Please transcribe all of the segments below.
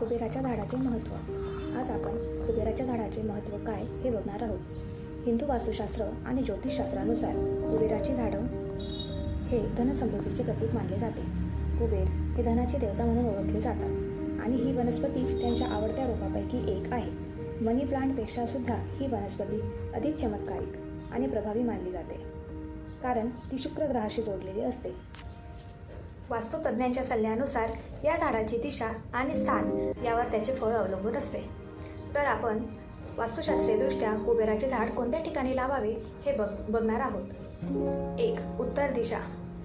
कुबेराच्या झाडाचे महत्त्व. आज आपण कुबेराच्या झाडाचे महत्त्व काय हे बघणार आहोत. हिंदू वास्तुशास्त्र आणि ज्योतिषशास्त्रानुसार कुबेराची झाडं हे धनसमृद्धीचे प्रतीक मानले जाते. कुबेर हे धनाची देवता म्हणून ओळखले जातात आणि ही वनस्पती त्यांच्या आवडत्या रोपापैकी एक आहे. मनी प्लांटपेक्षा सुद्धा ही वनस्पती अधिक चमत्कारिक आणि प्रभावी मानली जाते. कारण ती शुक्र ग्रहाशी जोडलेली असते. वास्तुतज्ञांच्या सल्ल्यानुसार या झाडाची दिशा आणि स्थान यावर त्याचे फळ अवलंबून असते. तर आपण वास्तुशास्त्रीयदृष्ट्या कुबेराचे झाड कोणत्या ठिकाणी लावावे हे बघ बघणार आहोत. एक उत्तर दिशा.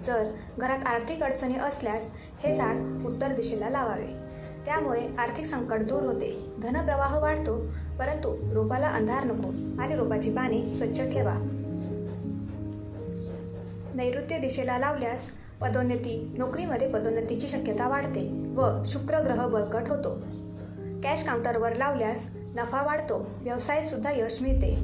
जर घरात आर्थिक अडचणी असल्यास हे झाड उत्तर दिशेला लावावे. त्यामुळे आर्थिक संकट दूर होते. धनप्रवाह वाढतो परंतु रोपाला अंधार नको आणि रोपाची पाने स्वच्छ ठेवा. नैऋत्य दिशेला लावल्यास पदोन्नती. नोकरीमध्ये पदोन्नतीची शक्यता वाढते व शुक्र ग्रह बळकट होतो. कॅश काउंटरवर लावल्यास नफा वाढतो व्यवसायात सुद्धा यश मिळते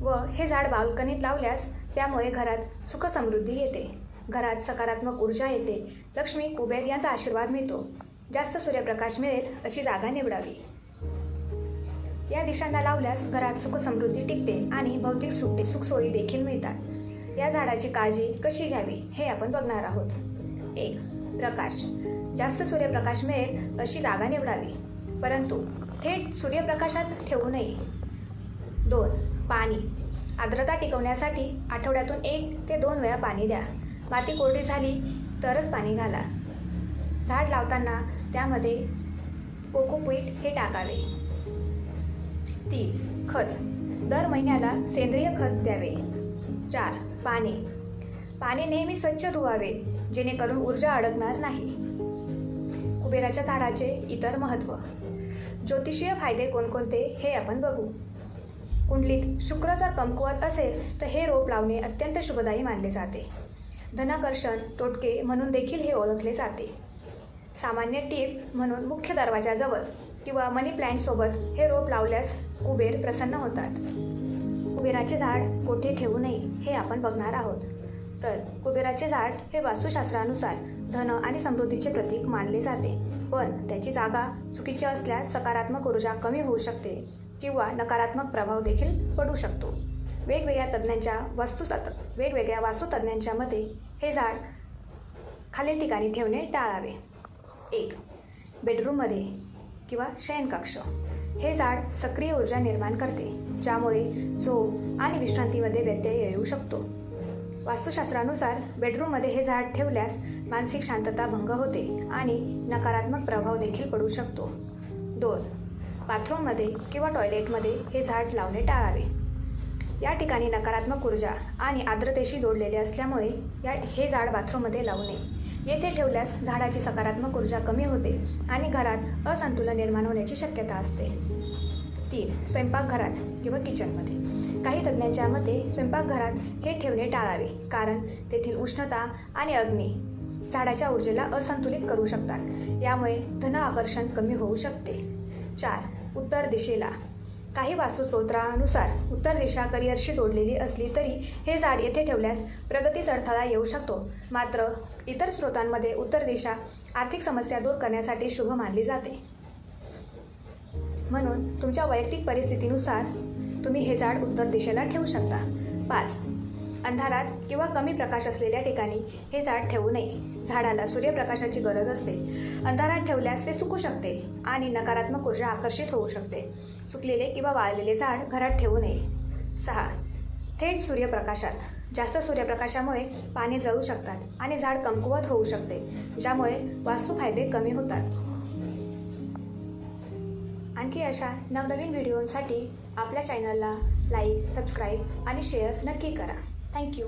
व हे झाड बाल्कनीत लावल्यास त्यामुळे घरात सुखसमृद्धी येते. घरात सकारात्मक ऊर्जा येते. लक्ष्मी कुबेर यांचा आशीर्वाद मिळतो. जास्त सूर्यप्रकाश मिळेल अशी जागा निवडावी. या दिशांना लावल्यास घरात सुखसमृद्धी टिकते आणि भौतिक सुख सुखसोयी देखील मिळतात. या झाडाची काळजी कशी घ्यावी हे आपण बघणार आहोत. एक प्रकाश. जास्त सूर्यप्रकाश मिळेल अशी जागा निवडावी. परंतु थेट सूर्यप्रकाशात ठेवू नये. दोन पाणी. आर्द्रता टिकवण्यासाठी आठवड्यातून एक ते दोन वेळा पाणी द्या. माती कोरडी झाली तरच पाणी घाला. झाड लावताना त्यामध्ये कोकोपीट हे टाकावे. तीन खत. दर महिन्याला सेंद्रिय खत द्यावे. चार पाणी. पाणी नेहमी स्वच्छ धुवावे जेणेकरून ऊर्जा अडकणार नाही. कुबेराच्या झाडाचे इतर महत्त्व ज्योतिषीय फायदे कोणकोणते हे आपण बघू. कुंडलीत शुक्र जर कमकुवत असेल तर हे रोप लावणे अत्यंत शुभदायी मानले जाते. धनाकर्षण तोटके म्हणून देखील हे ओळखले जाते. सामान्य टीप म्हणून मुख्य दरवाजाजवळ किंवा मनी प्लॅन्टसोबत हे रोप लावल्यास कुबेर प्रसन्न होतात. कुबेराचे झाड कोठे ठेवू नये हे आपण बघणार आहोत. तर कुबेराचे झाड हे वास्तुशास्त्रानुसार धन आणि समृद्धीचे प्रतीक मानले जाते. पण त्याची जागा चुकीची असल्यास सकारात्मक ऊर्जा कमी होऊ शकते किंवा नकारात्मक प्रभाव देखील पडू शकतो. वेगवेगळ्या तज्ज्ञांच्या वास्तु वेगवेगळ्या वास्तुतज्ञांच्या मते हे झाड खालील ठिकाणी ठेवणे टाळावे. एक बेडरूममध्ये किंवा शयनकक्ष. हे झाड सक्रिय ऊर्जा निर्माण करते ज्यामुळे झोप आणि विश्रांतीमध्ये व्यत्यय येऊ शकतो. वास्तुशास्त्रानुसार बेडरूममध्ये हे झाड ठेवल्यास मानसिक शांतता भंग होते आणि नकारात्मक प्रभाव देखील पडू शकतो. दोन बाथरूममध्ये किंवा टॉयलेटमध्ये हे झाड लावणे टाळावे. या ठिकाणी नकारात्मक ऊर्जा आणि आर्द्रतेशी जोडलेले असल्यामुळे या हे झाड बाथरूममध्ये लावू नये. येथे ठेवल्यास झाडाची सकारात्मक ऊर्जा कमी होते आणि घरात असंतुलन निर्माण होण्याची शक्यता असते. तीन स्वयंपाकघरात किंवा किचनमध्ये. काही तज्ज्ञांच्या मते स्वयंपाकघरात हे ठेवणे टाळावे कारण तेथील उष्णता आणि अग्नी झाडाच्या ऊर्जेला असंतुलित करू शकतात. यामुळे धन आकर्षण कमी होऊ शकते. चार उत्तर दिशेला. काही वास्तुस्तोत्रानुसार उत्तर दिशा करिअरशी जोडलेली असली तरी हे झाड येथे ठेवल्यास प्रगतीस अडथळा येऊ शकतो. मात्र इतर स्रोतांमध्ये उत्तर दिशा आर्थिक समस्या दूर करण्यासाठी शुभ मानली जाते. म्हणून तुमच्या वैयक्तिक परिस्थितीनुसार तुम्ही हे झाड उत्तर दिशेला ठेवू शकता. पाच. अंधारात किंवा कमी प्रकाश असलेल्या ठिकाणी हे झाड ठेवू नये. झाडाला सूर्यप्रकाशाची गरज असते. अंधारात ठेवल्यास ते सुकू शकते आणि नकारात्मक ऊर्जा आकर्षित होऊ शकते. सुकलेले किंवा वाळलेले झाड घरात ठेवू नये. सहा. थेट सूर्यप्रकाशात. जास्त सूर्यप्रकाशामुळे पाने जळू शकतात आणि झाड कमकुवत होऊ शकते ज्यामुळे वास्तू फायदे कमी होतात. आणखी अशा नवनवीन व्हिडिओंसाठी आपल्या चॅनलला लाईक सबस्क्राईब आणि शेअर नक्की करा. थँक्यू